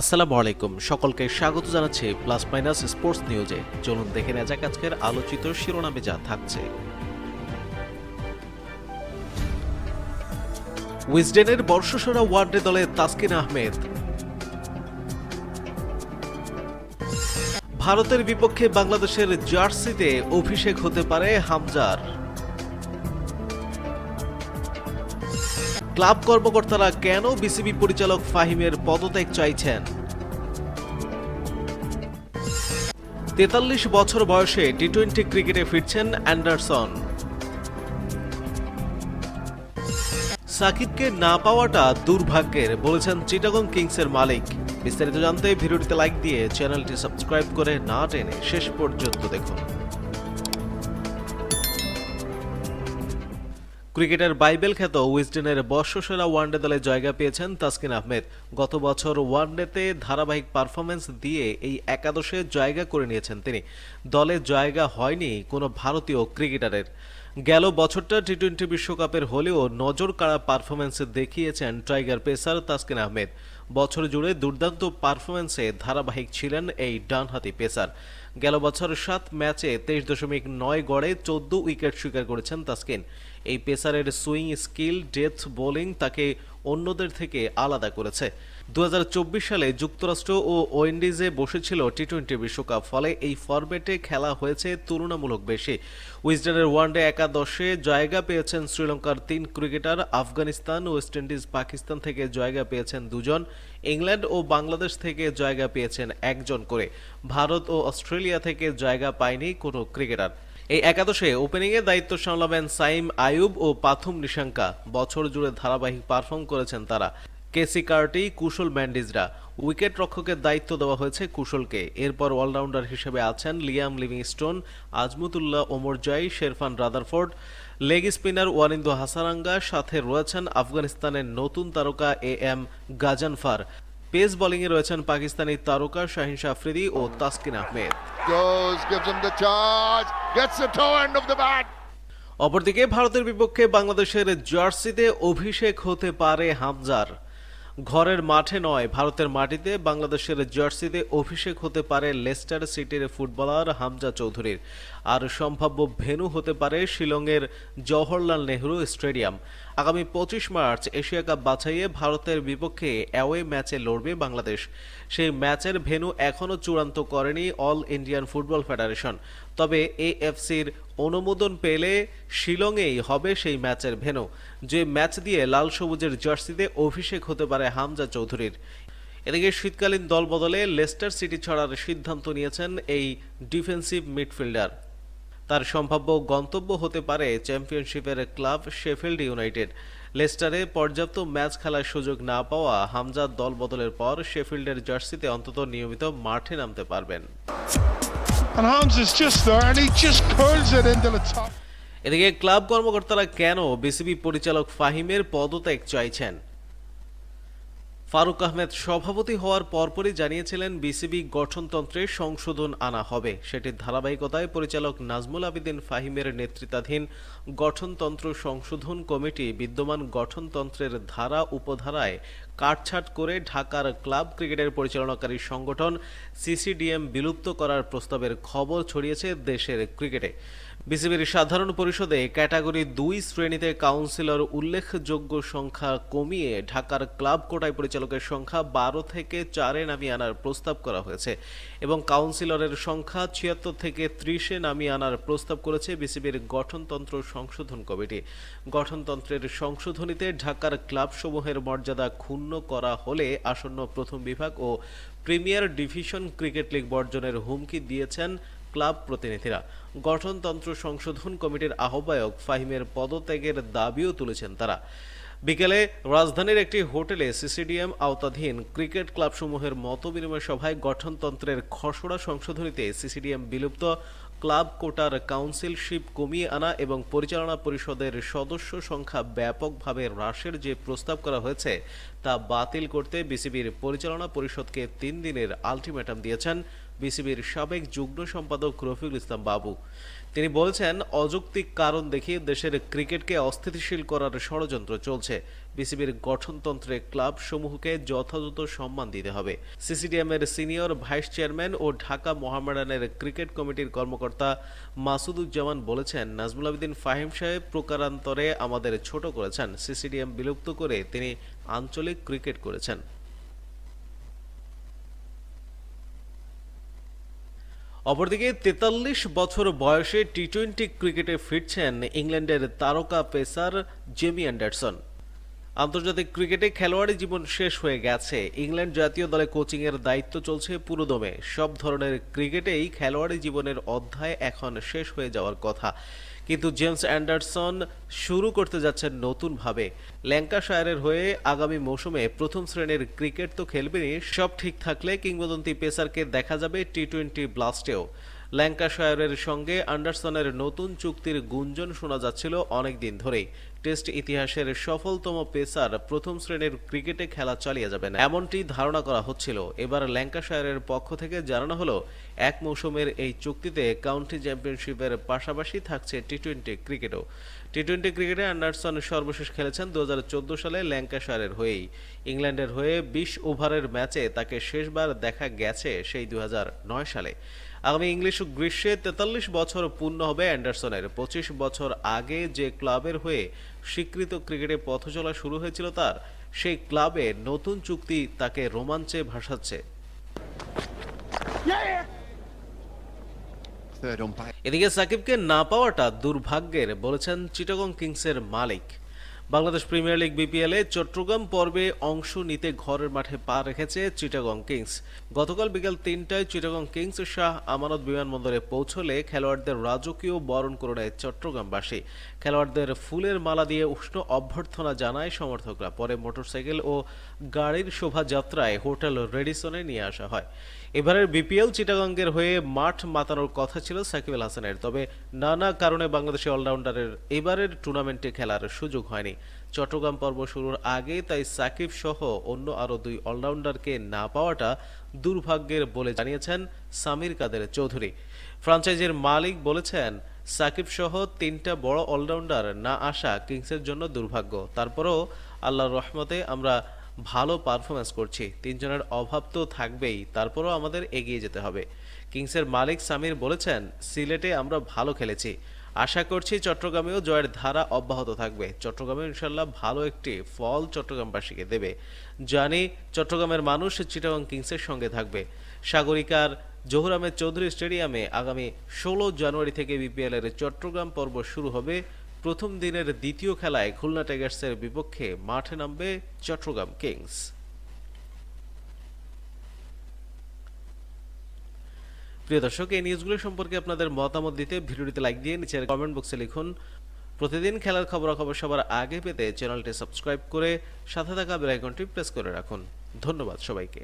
আসসালামু আলাইকুম। সকলকে স্বাগত জানাচ্ছি প্লাস মাইনাস স্পোর্টস নিউজে। চলুন দেখে নেওয়া যাক আজকের আলোচিত শিরোনামে যা থাকছে। উইজডেনের বর্ষসেরা ওয়ানডে দলে তাসকিন আহমেদ। ভারতের বিপক্ষে বাংলাদেশের জার্সিতে অভিষেক হতে পারে হামজার। ক্লাব কর্মকর্তারা কেন বিসিবি পরিচালক ফাহিমের পদত্যাগ চাইছেন? তেতাল্লিশ বছর বয়সে টি টোয়েন্টি ক্রিকেটে ফিরছেন অ্যান্ডারসন। সাকিবকে না পাওয়াটা দুর্ভাগ্যের, বলেছেন চিটাগং কিংসের মালিক। বিস্তারিত জানতে ভিডিওটিতে লাইক দিয়ে চ্যানেলটি সাবস্ক্রাইব করে না টেনে শেষ পর্যন্ত দেখুন। ক্রিকেটের বাইবেল খ্যাত উইজডেনের বর্ষসেরা ওয়ানডে দলে জায়গা পেয়েছেন তাসকিন আহমেদ। গত বছর ওয়ানডেতে ধারাবাহিক পারফরমেন্স দিয়ে এই একাদশে জায়গা করে নিয়েছেন তিনি। দলে জায়গা হয়নি কোনো ভারতীয় ক্রিকেটারের। গেল বছরটা টি টোয়েন্টি বিশ্বকাপের হলেও নজর কাড়া পারফরমেন্স দেখিয়েছেন টাইগার পেসার তাসকিন আহমেদ। বছর জুড়ে দুর্দান্ত পারফরমেন্সে ধারাবাহিক ছিলেন এই ডানহাতি পেসার। গেল বছর সাত ম্যাচে তেইশ দশমিক নয় গড়ে চোদ্দ উইকেট স্বীকার করেছেন তাসকিন। এই পেসারের সুইং স্কিল, ডেথ বোলিং তাকে অন্যদের থেকে আলাদা করেছে। দু হাজার চব্বিশ সালে যুক্তরাষ্ট্র ও ওয়েন্ডিজে বসেছিল টি টোয়েন্টি বিশ্বকাপ। ফলে এই ফরম্যাটে খেলা হয়েছে তুলনামূলক বেশি। উইজডেনের ওয়ানডে একাদশে জায়গা পেয়েছেন শ্রীলঙ্কার তিন cricketer. Afghanistan, West Indies, Pakistan থেকে জায়গা পেয়েছেন দুজন। ইংল্যান্ড ও বাংলাদেশ থেকে জায়গা পেয়েছেন একজন করে। ভারত ও অস্ট্রেলিয়া থেকে জায়গা পায়নি কোনো ক্রিকেটার। এই একাদশে ওপেনিংয়ে দায়িত্ব সামলাবেন সাইম আয়ুব ও পাথুম নিশাঙ্কা। বছর জুড়ে ধারাবাহিক পারফর্ম করেছেন তারা। কেসি কার্টি কুশল ম্যান্ডিজরা উইকেট রক্ষকের দায়িত্ব দেওয়া হয়েছে কুশলকে। এরপর অলরাউন্ডার হিসেবে আছেন Liam Livingstone Azmatullah Omarzai Sherfane Rutherford. Leg spinner Wanindu Hasaranga সাথে রয়েছেন আফগানিস্তানের নতুন তারকা এ এম গাজানফার। পেস বোলিংয়ে রয়েছেন পাকিস্তানি তারকা শাহিন আফ্রিদি ও তাসকিন আহমেদ. অপরদিকে ভারতের বিপক্ষে বাংলাদেশের জার্সিতে অভিষেক হতে পারে হামজার। ঘরের মাঠে নয়, ভারতের মাটিতে, বাংলাদেশের জার্সিতে অভিষেক হতে পারে লেস্টার সিটির ফুটবলার হামজা চৌধুরীর। আর সম্ভাব্য ভেন্যু হতে পারে শিলংয়ের জওহরলাল নেহরু স্টেডিয়াম। আগামী পঁচিশ মার্চ এশিয়া কাপ বাছাইয়ে ভারতের বিপক্ষে অ্যাওয়ে ম্যাচে লড়বে বাংলাদেশ। সেই ম্যাচের ভেন্যু এখনও চূড়ান্ত করেনি অল ইন্ডিয়ান ফুটবল ফেডারেশন। তবে এএফসির অনুমোদন পেলে শিলংয়েই হবে সেই ম্যাচের ভেন্যু, যে ম্যাচ দিয়ে লাল সবুজের জার্সিতে অভিষেক হতে পারে হামজা চৌধুরীর। এদিকে শীতকালীন দল বদলে লেস্টার সিটি ছড়ার সিদ্ধান্ত নিয়েছেন এই ডিফেন্সিভ মিডফিল্ডার। তার সম্ভাব্য গন্তব্য হতে পারে চ্যাম্পিয়নশিপের ক্লাব শেফিল্ড ইউনাইটেড। লেস্টারে পর্যাপ্ত ম্যাচ খেলার সুযোগ না পাওয়া হামজার দল বদলের পর শেফিল্ডের জার্সিতে অন্তত নিয়মিত মাঠে নামতে পারবেন। And Hans is just there and he just curls it into the top. এদিকে ক্লাব কর্মকর্তারা কেন বিসিবি পরিচালক ফাহিমের পদত্যাগ চাইছেন ফারুক আহমেদ সভাপতি হওয়ার পরপরই জানিয়েছিলেন, বিসিবি গঠনতন্ত্রে সংশোধন আনা হবে। সেটির ধারাবাহিকতায় পরিচালক নাজমুল আবিদিন ফাহিমের নেতৃত্বাধীন গঠনতন্ত্র সংশোধন কমিটি বিদ্যমান গঠনতন্ত্রের ধারা উপধারায় কাটছাট করে ঢাকার ক্লাব ক্রিকেটের পরিচালনাকারী সংগঠন সিসিডিএম বিলুপ্ত করার প্রস্তাবের খবর ছড়িয়েছে দেশের ক্রিকেটে। বিসিবির সাধারণ পরিষদে ক্যাটাগরি দুই শ্রেণীতে কাউন্সিলর উল্লেখযোগ্য সংখ্যা কমিয়ে ঢাকার ক্লাব কোটায় পরিচালকের সংখ্যা বারো থেকে চারে নামিয়ে আনার প্রস্তাব করা হয়েছে এবং কাউন্সিলরের সংখ্যা ছিয়াত্তর থেকে ত্রিশে নামিয়ে আনার প্রস্তাব করেছে বিসিবির গঠনতন্ত্র সংশোধন কমিটি। গঠনতন্ত্রের সংশোধনীতে ঢাকার ক্লাবসমূহের মর্যাদা ক্ষুণ্ণ করা হলে আসন্ন প্রথম বিভাগ ও প্রিমিয়ার ডিভিশন ক্রিকেট লিগ বর্জনের হুমকি দিয়েছেন ক্লাব প্রতিনিধিরা। গঠনতন্ত্র সংশোধন কমিটির আহ্বায়ক ফাহিমের পদত্যাগের দাবিও তুলেছেন তারা। বিকেলে রাজধানীর একটি হোটেলে সিসিডিএম আওতাধীন ক্রিকেট ক্লাবসমূহের মতবিনিময় সভায় গঠনতন্ত্রের খসড়া সংশোধনীতে সিসিডিএম বিলুপ্ত, ক্লাব কোটার কাউন্সিলশিপ কমিয়ে আনা এবং পরিচালনা পরিষদের সদস্য সংখ্যা ব্যাপকভাবে হ্রাসের যে প্রস্তাব করা হয়েছে, তা বাতিল করতে বিসিবির পরিচালনা পরিষদকে তিন দিনের আলটিমেটাম দিয়েছেন বিসিবির সাবেক যুগ্ম সম্পাদক রফিকুল ইসলাম বাবু। তিনি বলছেন, অযৌক্তিক কারণ দেখিয়ে দেশের ক্রিকেটকে অস্থিতিশীল করার ষড়যন্ত্র চলছে। বিসিবির গঠনতন্ত্রে ক্লাব সমূহকে যথাযথ সম্মান দিতে হবে। সিসিডিএম এর সিনিয়র ভাইস চেয়ারম্যান ও ঢাকা মোহামেডানের ক্রিকেট কমিটির কর্মকর্তা মাসুদুজ্জামান বলেছেন, নাজমুল আবেদিন ফাহিম সাহেব প্রকারান্তরে আমাদের ছোট করেছেন। সিসিডিএম বিলুপ্ত করে তিনি আঞ্চলিক ক্রিকেট করেছেন। অপরদিকে তেতাল্লিশ বছর বয়সে টি টোয়েন্টি ক্রিকেটে ফিরছেন ইংল্যান্ডের তারকা পেসার জেমি অ্যান্ডারসন। আন্তর্জাতিক ক্রিকেটে খেলোয়াড়ি জীবন শেষ হয়ে গেছে। ইংল্যান্ড জাতীয় দলে কোচিংয়ের দায়িত্ব চলছে পুরোদমে। সব ধরনের ক্রিকেটেই খেলোয়াড়ি জীবনের অধ্যায় এখন শেষ হয়ে যাওয়ার কথা। কিন্তু জেমস অ্যান্ডারসন শুরু করতে যাচ্ছেন নতুনভাবে। ল্যাঙ্কাশায়ারের হয়ে আগামী মৌসুমে প্রথম শ্রেণির ক্রিকেট তো খেলবেনই, সব ঠিক থাকলে কিংবদন্তি পেসারকে দেখা যাবে টি টোয়েন্টি ব্লাস্টেও। ল্যাঙ্কাশায়ারের সঙ্গে অ্যান্ডারসনের নতুন চুক্তির গুঞ্জন শোনা যাচ্ছিল অনেক দিন ধরেই। টেস্ট ইতিহাসের সফলতম পেসার প্রথম শ্রেণির ক্রিকেটে খেলা চালিয়ে যাবেন। এমনটি ধারণা করা হচ্ছিল। এবার ল্যাঙ্কাশায়ারের পক্ষ থেকে জানানো হলো, এক মৌসুমের এই চুক্তিতে কাউন্টি চ্যাম্পিয়নশিপের পাশাপাশি থাকছে টি টোয়েন্টি ক্রিকেটও। টি টোয়েন্টি ক্রিকেটে অ্যান্ডারসন সর্বশেষ খেলেছেন দু হাজার চোদ্দ সালে ল্যাঙ্কাশায়ারের হয়েই। ইংল্যান্ডের হয়ে বিশ ওভারের ম্যাচে তাকে শেষবার দেখা গেছে সেই দু হাজার নয় সালে। আগামী ইংলিশ গ্রীষ্মে তেতাল্লিশ বছর পূর্ণ হবে অ্যান্ডারসনের। পঁচিশ বছর আগে যে ক্লাবের হয়ে স্বীকৃত ক্রিকেটে পথ চলা শুরু হয়েছিল তার সেই ক্লাবে নতুন চুক্তি তাকে রোমাঞ্চে ভাসাচ্ছে। এদিকে সাকিবকে না পাওয়াটা দুর্ভাগ্যের বলেছেন চিটাগং কিংসের মালিক। বাংলাদেশ প্রিমিয়ার লিগ বিপিএলে চট্টগ্রাম পর্বে অংশ নিতে ঘরের মাঠে পা রেখেছে চিটাগং কিংস। গতকাল বিকেল তিনটায় চিটাগং কিংস শাহ আমানত বিমানবন্দরে পৌঁছলে খেলোয়াড়দের রাজকীয় বরণ করে নেয় চট্টগ্রামবাসী। খেলোয়াড়দের ফুলের মালা দিয়ে উষ্ণ অভ্যর্থনা জানায় সমর্থকরা। পরে মোটরসাইকেল ও গাড়ির শোভাযাত্রায় হোটেল রেডিসনে নিয়ে আসা হয়। এবারের বিপিএল চিটাগাঙ্গের হয়ে মাঠ মাতানোর কথা ছিল সাকিব আল হাসানের, তবে নানা কারণে বাংলাদেশি অলরাউন্ডারের এবারের টুর্নামেন্টে খেলার সুযোগ হয়নি। চট্টগ্রাম পর্ব শুরুর আগে তাই সাকিব সহ অন্য আরও দুই অলরাউন্ডারকে না পাওয়াটা দুর্ভাগ্যের বলে জানিয়েছেন সামির কাদের চৌধুরী। ফ্রাঞ্চাইজির মালিক বলেছেন, সাকিব সহ তিনটা বড় অলরাউন্ডার না আসা কিংসের জন্য দুর্ভাগ্য। তারপরও আল্লাহর রহমতে আমরা ভালো পারফরমেন্স করছি। তিনজনের অভাব তো থাকবেই, তারপরও আমাদের এগিয়ে যেতে হবে। কিংসের মালিক সামির বলেছেন, সিলেটে আমরা ভালো খেলেছি। আশা করছি চট্টগ্রামেও জয়ের ধারা অব্যাহত থাকবে। চট্টগ্রামে ইনশাল্লাহ ভালো একটি ফল চট্টগ্রামবাসীকে দেবে। জানি চট্টগ্রামের মানুষ চিটাগং কিংসের সঙ্গে থাকবে। সাগরিকার জহুর আহমেদ চৌধুরী স্টেডিয়ামে আগামী ষোলো জানুয়ারি থেকে বিপিএল এর চট্টগ্রাম পর্ব শুরু হবে প্রথম দিনের দ্বিতীয় খেলায় খুলনা টাইগার্সের বিপক্ষে মাঠে নামবে চট্টগ্রাম কিংস। প্রিয় দর্শক, এই নিউজগুলো সম্পর্কে আপনাদের মতামত দিতে ভিডিওটিতে লাইক দিয়ে নিচের কমেন্ট বক্সে লিখুন। প্রতিদিন খেলার খবরাখবর সবার আগে পেতে চ্যানেলটি সাবস্ক্রাইব করে সাথে থাকা বেল আইকনটি প্রেস করে রাখুন। ধন্যবাদ সবাইকে।